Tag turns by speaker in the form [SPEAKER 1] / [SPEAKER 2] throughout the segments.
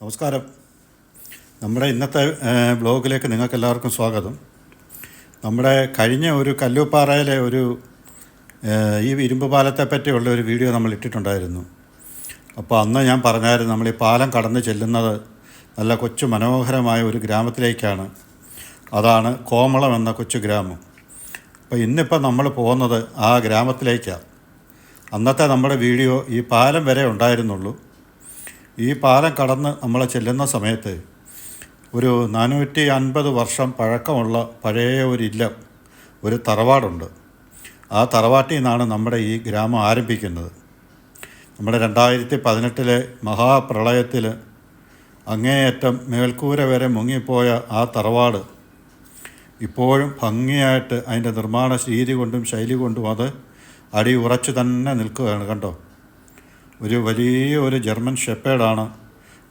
[SPEAKER 1] നമസ്കാരം. നമ്മുടെ ഇന്നത്തെ ബ്ലോഗിലേക്ക് നിങ്ങൾക്ക് എല്ലാവർക്കും സ്വാഗതം. നമ്മുടെ കഴിഞ്ഞ ഒരു കല്ലുപ്പാറയിലെ ഒരു ഈ ഇരുമ്പ് പാലത്തെ പറ്റിയുള്ള ഒരു വീഡിയോ നമ്മൾ ഇട്ടിട്ടുണ്ടായിരുന്നു. അപ്പോൾ അന്ന് ഞാൻ പറഞ്ഞായിരുന്നു നമ്മൾ ഈ പാലം കടന്ന് ചെല്ലുന്നത് നല്ല കൊച്ചു മനോഹരമായ ഒരു ഗ്രാമത്തിലേക്കാണ്. അതാണ് കോമളം എന്ന കൊച്ചു ഗ്രാമം. അപ്പോൾ ഇന്നിപ്പോൾ നമ്മൾ പോകുന്നത് ആ ഗ്രാമത്തിലേക്കാണ് അന്നത്തെ നമ്മുടെ വീഡിയോ ഈ പാലം വരെ ഉണ്ടായിരുന്നുള്ളൂ. ഈ പാലം കടന്ന് നമ്മൾ ചെല്ലുന്ന സമയത്ത് ഒരു നാനൂറ്റി അൻപത് വർഷം പഴക്കമുള്ള പഴയ ഒരു ഇല്ലം ഒരു തറവാടുണ്ട്. ആ തറവാട്ടിൽ നിന്നാണ് നമ്മുടെ ഈ ഗ്രാമം ആരംഭിക്കുന്നത്. നമ്മുടെ രണ്ടായിരത്തി പതിനെട്ടിലെ മഹാപ്രളയത്തിൽ അങ്ങേയറ്റം മേൽക്കൂര വരെ മുങ്ങിപ്പോയ ആ തറവാട് ഇപ്പോഴും ഭംഗിയായിട്ട് അതിന്റെ നിർമ്മാണ രീതി കൊണ്ടും ശൈലി കൊണ്ടും അത് അടി ഉറച്ചു തന്നെ നിൽക്കുകയാണ് കണ്ടോ? ഒരു വലിയ ഒരു ജർമ്മൻ ഷെപ്പേഡാണ്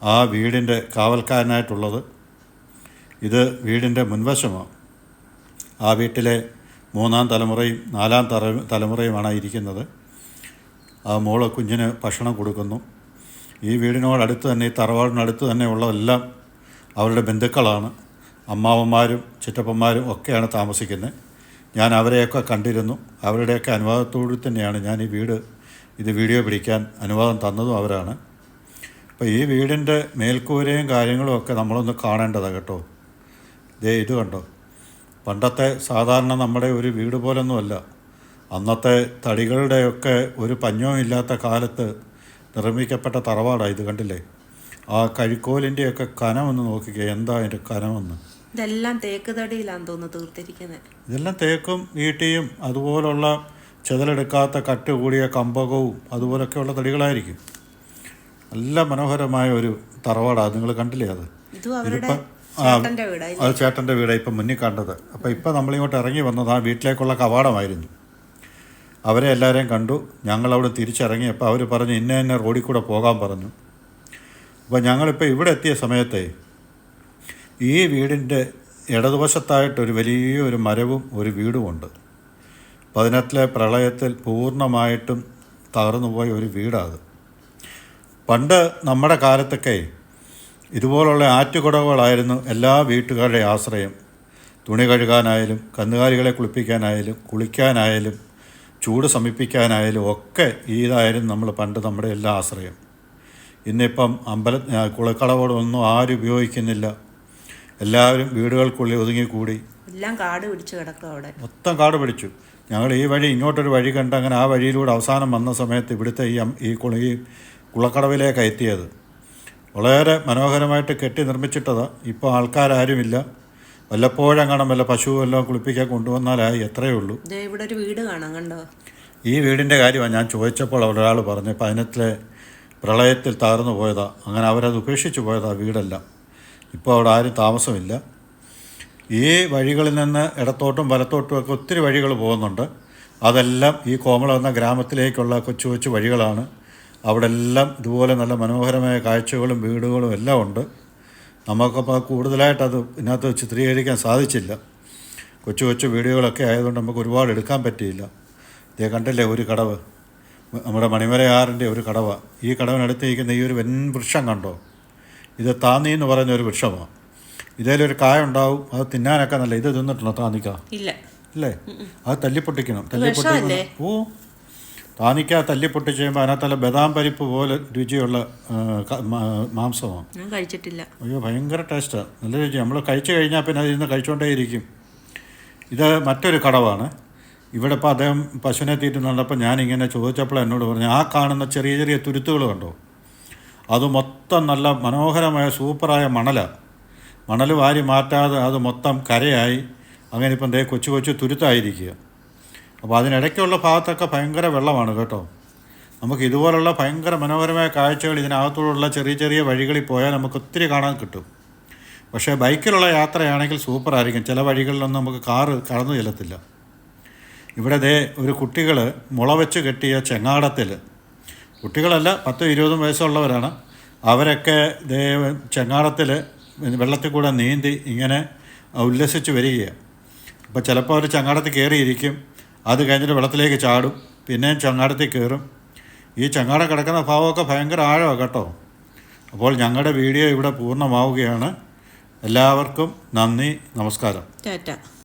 [SPEAKER 1] ആ വീടിന്റെ കാവൽക്കാരനായിട്ടുള്ളത്. ഇത് വീടിന്റെ മുൻവശമാണ്. ആ വീട്ടിലെ മൂന്നാം തലമുറയും നാലാം തല തലമുറയുമാണ് ഇരിക്കുന്നത് ആ മോൾ കുഞ്ഞിന് ഭക്ഷണം കൊടുക്കുന്നു. ഈ വീടിനോടടുത്ത് തന്നെ ഈ തറവാടിനടുത്ത് തന്നെ ഉള്ളതെല്ലാം അവരുടെ ബന്ധുക്കളാണ്. അമ്മാവന്മാരും ചിറ്റപ്പന്മാരും ഒക്കെയാണ് താമസിക്കുന്നത്. ഞാൻ അവരെയൊക്കെ കണ്ടിരുന്നു. അവരുടെയൊക്കെ അനുവാദത്തോടു തന്നെയാണ് ഞാൻ ഈ വീട് ഇത് വീഡിയോ പിടിക്കാൻ അനുവാദം തന്നതും അവരാണ്. അപ്പോൾ ഈ വീടിന്റെ മേൽക്കൂരയും കാര്യങ്ങളും ഒക്കെ നമ്മളൊന്ന് കാണേണ്ടതാണ് കേട്ടോ. ദേ ഇത് കണ്ടോ? പണ്ടത്തെ സാധാരണ നമ്മുടെ ഒരു വീട് പോലൊന്നുമല്ല. അന്നത്തെ തടികളുടെയൊക്കെ ഒരു പഞ്ഞവും ഇല്ലാത്ത കാലത്ത് നിർമ്മിക്കപ്പെട്ട തറവാടാണ് ഇത് കണ്ടില്ലേ? ആ കഴിക്കോലിന്റെയൊക്കെ കനമൊന്ന് നോക്കിക്കേ എന്താ അതിന്റെ കനമെന്ന്?
[SPEAKER 2] ഇതെല്ലാം തേക്ക് തടിയിലാന്ന് തോന്നുന്നു തീർത്തിരിക്കുന്നത്
[SPEAKER 1] ഇതെല്ലാം തേക്കും ഈട്ടിയും അതുപോലുള്ള ചെതലെടുക്കാത്ത കട്ട് കൂടിയ കമ്പകവും അതുപോലൊക്കെയുള്ള തടികളായിരിക്കും. നല്ല മനോഹരമായ ഒരു തറവാടാണ് നിങ്ങൾ കണ്ടില്ലേ അത്? ഇതിപ്പം അത് ചേട്ടന്റെ വീടാണ് ഇപ്പം മുന്നിൽ കണ്ടത്. അപ്പോൾ ഇപ്പം നമ്മളിങ്ങോട്ട് ഇറങ്ങി വന്നത് ആ വീട്ടിലേക്കുള്ള കവാടമായിരുന്നു. അവരെ എല്ലാവരെയും കണ്ടു. ഞങ്ങളവിടെ തിരിച്ചിറങ്ങിയപ്പോൾ അവർ പറഞ്ഞു ഇന്ന ഇന്ന റോഡിൽ കൂടെ പോകാൻ പറഞ്ഞു. അപ്പോൾ ഞങ്ങളിപ്പോൾ ഇവിടെ എത്തിയ സമയത്തെ ഈ വീടിന്റെ ഇടതുവശത്തായിട്ടൊരു വലിയൊരു മരവും ഒരു വീടുമുണ്ട്. പതിനെട്ടിലെ പ്രളയത്തിൽ പൂർണമായിട്ടും തകർന്നുപോയ ഒരു വീടാത്. പണ്ട് നമ്മുടെ കാലത്തൊക്കെ ഇതുപോലുള്ള ആറ്റുകുടവുകളായിരുന്നു എല്ലാ വീട്ടുകാരുടെയും ആശ്രയം. തുണി കഴുകാനായാലും കന്നുകാലികളെ കുളിപ്പിക്കാനായാലും കുളിക്കാനായാലും ചൂട് ശമിപ്പിക്കാനായാലും ഒക്കെ ഇതായിരുന്നു നമ്മൾ പണ്ട് നമ്മുടെ എല്ലാ ആശ്രയം. ഇന്നിപ്പം അമ്പല കുളക്കളവോടൊന്നും ആരും ഉപയോഗിക്കുന്നില്ല. എല്ലാവരും വീടുകൾക്കുള്ളിൽ ഒതുങ്ങിക്കൂടി.
[SPEAKER 2] എല്ലാം കാട് പിടിച്ച് കിടക്കും അവിടെ.
[SPEAKER 1] മൊത്തം കാട് പിടിച്ചു. ഞങ്ങൾ ഈ വഴി ഇങ്ങോട്ടൊരു വഴി കണ്ട് അങ്ങനെ ആ വഴിയിലൂടെ അവസാനം വന്ന സമയത്ത് ഇവിടുത്തെ ഈ ഈ കുളി കുളക്കടവിലേക്ക് എത്തിയത്. വളരെ മനോഹരമായിട്ട് കെട്ടി നിർമ്മിച്ചിട്ടതാണ് ഇപ്പോൾ ആൾക്കാരാരുമില്ല. വല്ലപ്പോഴെങ്ങാണം വല്ല പശു വല്ലതും കുളിപ്പിക്കാൻ കൊണ്ടുവന്നാലായി. എത്രയേ ഉള്ളൂ.
[SPEAKER 2] ഇവിടെ ഒരു വീട് കാണാം കണ്ടോ?
[SPEAKER 1] ഈ വീടിന്റെ കാര്യമാണ് ഞാൻ ചോദിച്ചപ്പോൾ അവിടെ ഒരാൾ പറഞ്ഞു പതിനെട്ടിലെ പ്രളയത്തിൽ തകർന്നു പോയതാണ് അങ്ങനെ അവരത് ഉപേക്ഷിച്ച് പോയതാണ് വീടെല്ലാം. ഇപ്പോൾ അവിടെ ആരും താമസമില്ല. ഈ വഴികളിൽ നിന്ന് ഇടത്തോട്ടും വലത്തോട്ടും ഒക്കെ ഒത്തിരി വഴികൾ പോകുന്നുണ്ട്. അതെല്ലാം ഈ കോമള എന്ന ഗ്രാമത്തിലേക്കുള്ള കൊച്ചു കൊച്ചു വഴികളാണ്. അവിടെ എല്ലാം ഇതുപോലെ നല്ല മനോഹരമായ കാഴ്ചകളും വീടുകളും എല്ലാം ഉണ്ട്. നമുക്കപ്പോൾ കൂടുതലായിട്ട് അത് ഇതിനകത്ത് ചിത്രീകരിക്കാൻ സാധിച്ചില്ല. കൊച്ചു കൊച്ചു വീഡിയോകളൊക്കെ ആയതുകൊണ്ട് നമുക്ക് ഒരുപാട് എടുക്കാൻ പറ്റിയില്ല. ഇതേ കണ്ടല്ലേ ഒരു കടവ്? നമ്മുടെ മണിമലയാറിന്റെ ഒരു കടവ. ഈ കടവിനടുത്ത് നിൽക്കുന്ന ഈ ഒരു വൻ വൃക്ഷം കണ്ടോ? ഇത് താന്നി എന്ന് പറയുന്ന ഒരു വൃക്ഷമാണ് ഇതിലൊരു കായ ഉണ്ടാവും അത് തിന്നാനൊക്കെ നല്ല ഇത് തിന്നിട്ടുണ്ടോ താന്നിക്ക
[SPEAKER 2] ഇല്ല.
[SPEAKER 1] അല്ലേ അത് തല്ലിപ്പൊട്ടിക്കണം? തല്ലിപ്പൊട്ടിക്കണം ഓ. താനിക്ക തല്ലിപ്പൊട്ടി കഴിയുമ്പോൾ അതിനകത്തല്ല ബദാം പരിപ്പ് പോലെ രുചിയുള്ള മാംസമാണ്
[SPEAKER 2] ഞാൻ കഴിച്ചിട്ടില്ല.
[SPEAKER 1] അയ്യോ ഭയങ്കര ടേസ്റ്റാണ് നല്ല രുചി നമ്മൾ കഴിച്ചു കഴിഞ്ഞാൽ പിന്നെ അതിൽ നിന്ന് കഴിച്ചുകൊണ്ടേയിരിക്കും ഇത് മറ്റൊരു കടവാണ്. ഇവിടെ ഇപ്പോൾ അദ്ദേഹം പശുവിനെ തീറ്റുന്നുണ്ടപ്പോൾ ഞാനിങ്ങനെ ചോദിച്ചപ്പോൾ എന്നോട് പറഞ്ഞു ആ കാണുന്ന ചെറിയ ചെറിയ തുരുത്തുകൾ കണ്ടോ? അത് മൊത്തം നല്ല മനോഹരമായ സൂപ്പറായ മണലാണ് മണൽ വാരി മാറ്റാതെ അത് മൊത്തം കരയായി. അങ്ങനെ ഇപ്പം ദേ കൊച്ചു കൊച്ചു തുരുത്തായിരിക്കുക. അപ്പോൾ അതിനിടയ്ക്കുള്ള ഭാഗത്തൊക്കെ ഭയങ്കര വെള്ളമാണ് കേട്ടോ. നമുക്ക് ഇതുപോലുള്ള ഭയങ്കര മനോഹരമായ കാഴ്ചകൾ ഇതിനകത്തുള്ള ചെറിയ ചെറിയ വഴികളിൽ പോയാൽ നമുക്ക് ഒത്തിരി കാണാൻ കിട്ടും. പക്ഷേ ബൈക്കിലുള്ള യാത്രയാണെങ്കിൽ സൂപ്പറായിരിക്കും. ചില വഴികളിലൊന്നും നമുക്ക് കാറ് കടന്നു ചെല്ലത്തില്ല. ഇവിടെ ദേ ഒരു കുട്ടികൾ മുള വെച്ച് കെട്ടിയ ചെങ്ങാടത്തിൽ കുട്ടികളല്ല പത്തും ഇരുപതും വയസ്സുള്ളവരാണ്. അവരൊക്കെ ദേ ചെങ്ങാടത്തിൽ വെള്ളത്തിൽ കൂടെ നീന്തി ഇങ്ങനെ ഉല്ലസിച്ച് വരികയാണ് അപ്പോൾ ചിലപ്പോൾ അവർ ചങ്ങാടത്തിൽ കയറിയിരിക്കും. അത് കഴിഞ്ഞിട്ട് വെള്ളത്തിലേക്ക് ചാടും. പിന്നെയും ചങ്ങാടത്തിൽ കയറും. ഈ ചങ്ങാടം കിടക്കുന്ന ഭാവമൊക്കെ ഭയങ്കര ആഴമാണ് കേട്ടോ. അപ്പോൾ ഞങ്ങളുടെ വീഡിയോ ഇവിടെ പൂർണമാവുകയാണ്. എല്ലാവർക്കും നന്ദി നമസ്കാരം.